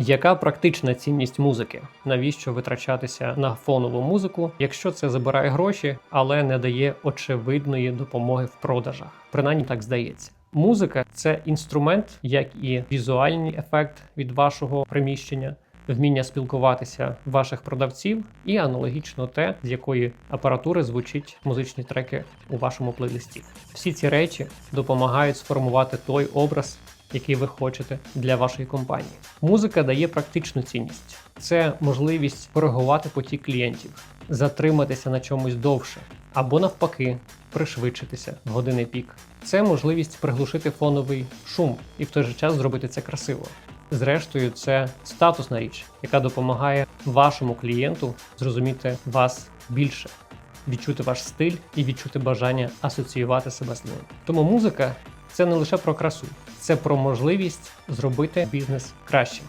Яка практична цінність музики? Навіщо витрачатися на фонову музику, якщо це забирає гроші, але не дає очевидної допомоги в продажах? Принаймні так здається. Музика це інструмент, як і візуальний ефект від вашого приміщення, вміння спілкуватися ваших продавців, і аналогічно те, з якої апаратури звучить музичні треки у вашому плейлисті. Всі ці речі допомагають сформувати той образ, який ви хочете для вашої компанії. Музика дає практичну цінність. Це можливість коригувати потік клієнтів, затриматися на чомусь довше, або навпаки, пришвидшитися в години пік. Це можливість приглушити фоновий шум і в той же час зробити це красиво. Зрештою, це статусна річ, яка допомагає вашому клієнту зрозуміти вас більше, відчути ваш стиль і відчути бажання асоціювати себе з ним. Тому музика це не лише про красу, це про можливість зробити бізнес кращим.